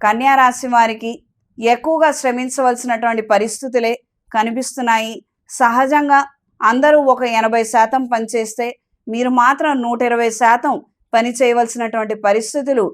కన్యా రాశి వారికి ఎక్కువగా శ్రమించవలసినటువంటి పరిస్థితులే కనిపిస్తున్నాయి. సహజంగా అందరూ ఒక ఎనభై శాతం పనిచేస్తే మీరు మాత్రం నూట ఇరవై శాతం పని చేయవలసినటువంటి పరిస్థితులు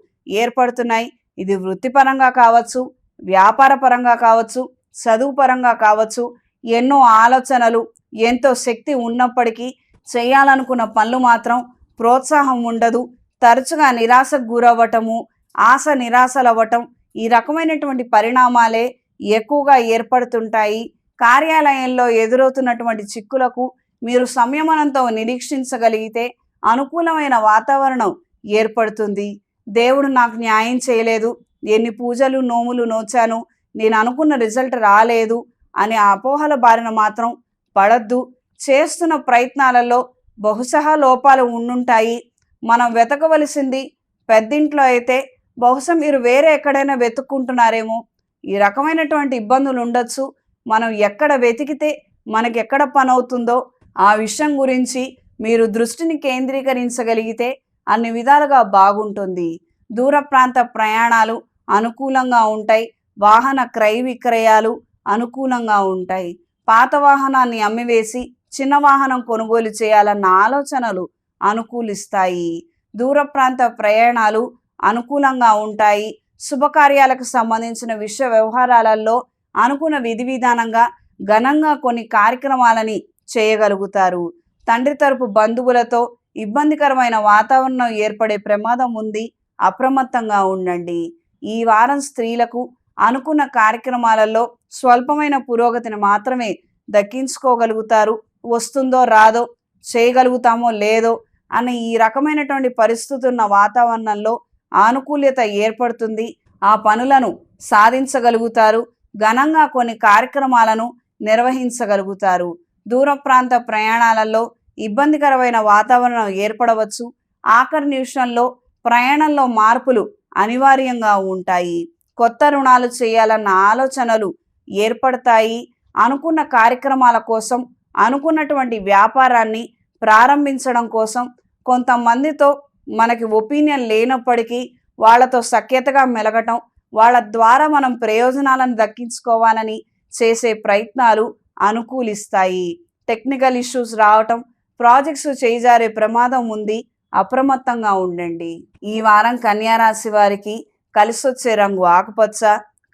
ఏర్పడుతున్నాయి. ఇది వృత్తిపరంగా కావచ్చు వ్యాపార పరంగా కావచ్చు చదువు పరంగా కావచ్చు ఎన్నో ఆలోచనలు ఎంతో శక్తి ఉన్నప్పటికీ చేయాలనుకున్న పనులు మాత్రం ప్రోత్సాహం ఉండదు. తరచుగా నిరాశకు గురవ్వటము ఆశ నిరాశలవ్వటం ఈ రకమైనటువంటి పరిణామాలే ఎక్కువగా ఏర్పడుతుంటాయి. కార్యాలయంలో ఎదురవుతున్నటువంటి చిక్కులకు మీరు సంయమనంతో నిరీక్షించగలిగితే అనుకూలమైన వాతావరణం ఏర్పడుతుంది. దేవుడు నాకు న్యాయం చేయలేదు. ఎన్ని పూజలు నోములు నోచాను. నేను అనుకున్న రిజల్ట్ రాలేదు అనే అపోహల బారిన మాత్రం పడద్దు. చేస్తున్న ప్రయత్నాలలో బహుశా లోపాలు ఉండుంటాయి. మనం వెతకవలసింది పెద్దింట్లో అయితే బహుశా మీరు వేరే ఎక్కడైనా వెతుక్కుంటున్నారేమో. ఈ రకమైనటువంటి ఇబ్బందులు ఉండొచ్చు. మనం ఎక్కడ వెతికితే మనకి ఎక్కడ పని అవుతుందో ఆ విషయం గురించి మీరు దృష్టిని కేంద్రీకరించగలిగితే అన్ని విధాలుగా బాగుంటుంది. దూర ప్రాంత ప్రయాణాలు అనుకూలంగా ఉంటాయి. వాహన క్రయ విక్రయాలు అనుకూలంగా ఉంటాయి. పాత వాహనాన్ని అమ్మివేసి చిన్న వాహనం కొనుగోలు చేయాలన్న ఆలోచనలు అనుకూలిస్తాయి. దూర ప్రాంత ప్రయాణాలు అనుకూలంగా ఉంటాయి. శుభకార్యాలకు సంబంధించిన విశ్వ వ్యవహారాలలో అనుకున్న విధి విధానంగా ఘనంగా కొన్ని కార్యక్రమాలని చేయగలుగుతారు. తండ్రి తరపు బంధువులతో ఇబ్బందికరమైన వాతావరణం ఏర్పడే ప్రమాదం ఉంది. అప్రమత్తంగా ఉండండి. ఈ వారం స్త్రీలకు అనుకున్న కార్యక్రమాలలో స్వల్పమైన పురోగతిని మాత్రమే దక్కించుకోగలుగుతారు. వస్తుందో రాదో చేయగలుగుతామో లేదో అనే ఈ రకమైనటువంటి పరిస్థితి ఉన్న వాతావరణంలో ఆనుకూల్యత ఏర్పడుతుంది. ఆ పనులను సాధించగలుగుతారు. ఘనంగా కొన్ని కార్యక్రమాలను నిర్వహించగలుగుతారు. దూర ప్రాంత ప్రయాణాలలో ఇబ్బందికరమైన వాతావరణం ఏర్పడవచ్చు. ఆఖరి నిమిషంలో ప్రయాణంలో మార్పులు అనివార్యంగా ఉంటాయి. కొత్త రుణాలు చేయాలన్న ఆలోచనలు ఏర్పడతాయి. అనుకున్న కార్యక్రమాల కోసం అనుకున్నటువంటి వ్యాపారాన్ని ప్రారంభించడం కోసం కొంతమందితో మనకి ఒపీనియన్ లేనప్పటికీ వాళ్ళతో సఖ్యతగా మెలగటం వాళ్ళ ద్వారా మనం ప్రయోజనాలను దక్కించుకోవాలని చేసే ప్రయత్నాలు అనుకూలిస్తాయి. టెక్నికల్ ఇష్యూస్ రావటం ప్రాజెక్ట్స్ చేజారే ప్రమాదం ఉంది అప్రమత్తంగా ఉండండి. ఈ వారం కన్యారాశి వారికి కలిసొచ్చే రంగు ఆకుపచ్చ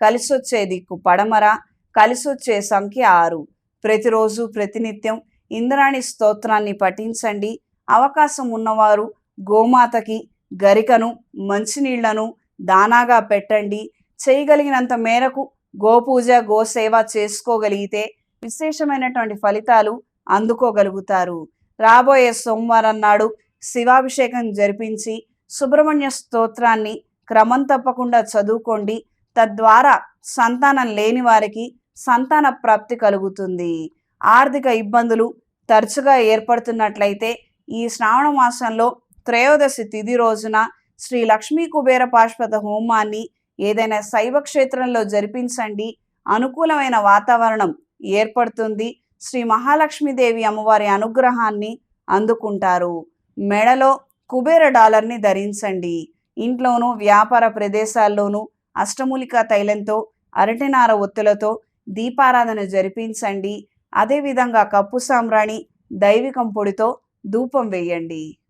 కలిసొచ్చే దిక్కు పడమర కలిసొచ్చే సంఖ్య ఆరు. ప్రతిరోజు ప్రతినిత్యం ఇంద్రాణి స్తోత్రాన్ని పఠించండి. అవకాశం ఉన్నవారు గోమాతకి గరికను మంచినీళ్ళను దానాగా పెట్టండి. చేయగలిగినంత మేరకు గోపూజ గోసేవ చేసుకోగలిగితే విశేషమైనటువంటి ఫలితాలు అందుకోగలుగుతారు. రాబోయే సోమవారం నాడు శివాభిషేకం జరిపించి సుబ్రహ్మణ్య స్తోత్రాన్ని క్రమం తప్పకుండా చదువుకోండి. తద్వారా సంతానం లేని వారికి సంతాన ప్రాప్తి కలుగుతుంది. ఆర్థిక ఇబ్బందులు తరచుగా ఏర్పడుతున్నట్లయితే ఈ శ్రావణ మాసంలో త్రయోదశి తిథి రోజున శ్రీ లక్ష్మీ కుబేర పాశ్వత హోమాన్ని ఏదైనా శైవ క్షేత్రంలో జరిపించండి. అనుకూలమైన వాతావరణం ఏర్పడుతుంది. శ్రీ మహాలక్ష్మీదేవి అమ్మవారి అనుగ్రహాన్ని అందుకుంటారు. మెడలో కుబేర డాలర్ని ధరించండి. ఇంట్లోనూ వ్యాపార ప్రదేశాల్లోనూ అష్టమూలికా తైలంతో అరటినార ఒత్తులతో దీపారాధన జరిపించండి. అదేవిధంగా కప్పు సాంబ్రాణి దైవికం పొడితో ధూపం వేయండి.